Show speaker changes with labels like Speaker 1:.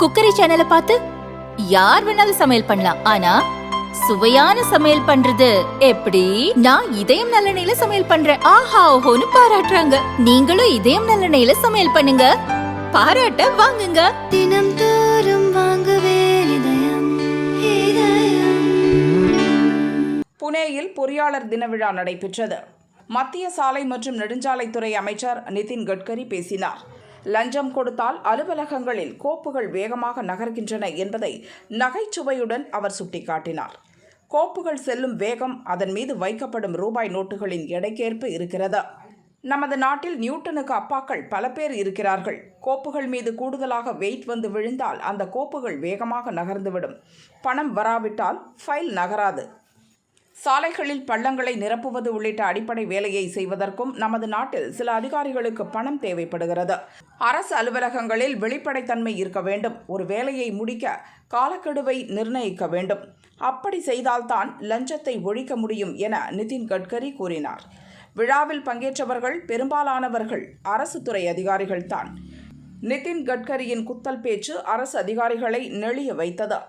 Speaker 1: Cookery சேனலை பார்த்து யார் வேணாலும் சமையல் பண்ணலாம். ஆனா சுவையான சமையல் பண்றது எப்படி? நான் இதயம் நல்லெண்ணெயில சமையல் பண்றேன். ஆஹா ஓஹோன்னு பாராட்டுறாங்க. நீங்களும் இதயம் நல்லெண்ணெயில சமையல் பண்ணுங்க. பாராட்ட வாங்குங்க.
Speaker 2: தினம் தோறும் வாங்குவே இதயம் இதயம்.
Speaker 3: புனேயில் பொறியாளர் தின விழா நடைபெற்றது. மத்திய சாலை மற்றும் நெடுஞ்சாலைத்துறை அமைச்சர் நிதின் கட்கரி பேசினார். லஞ்சம் கொடுத்தால் அலுவலகங்களில் கோப்புகள் வேகமாக நகர்கின்றன என்பதை நகைச்சுவையுடன் அவர் சுட்டிக்காட்டினார். கோப்புகள் செல்லும் வேகம் அதன் மீது வைக்கப்படும் ரூபாய் நோட்டுகளின் எடைக்கேற்ப இருக்கிறது. நமது நாட்டில் நியூட்டனுக்கு அப்பாக்கள் பல பேர் இருக்கிறார்கள். கோப்புகள் மீது கூடுதலாக வெயிட் வந்து விழுந்தால் அந்த கோப்புகள் வேகமாக நகர்ந்துவிடும். பணம் வராவிட்டால் ஃபைல் நகராது. சாலைகளில் பள்ளங்களை நிரப்புவது உள்ளிட்ட அடிப்படை வேலையை செய்வதற்கும் நமது நாட்டில் சில அதிகாரிகளுக்கு பணம் தேவைப்படுகிறது. அரசு அலுவலகங்களில் வெளிப்படைத்தன்மை இருக்க வேண்டும். ஒரு வேலையை முடிக்க காலக்கெடுவை நிர்ணயிக்க வேண்டும். அப்படி செய்தால்தான் லஞ்சத்தை ஒழிக்க முடியும் என நிதின் கட்கரி கூறினார். விழாவில் பங்கேற்றவர்கள் பெரும்பாலானவர்கள் அரசு துறை அதிகாரிகள்தான். நிதின் கட்கரியின் குத்தல் பேச்சு அரசு அதிகாரிகளை நெளிய வைத்தது.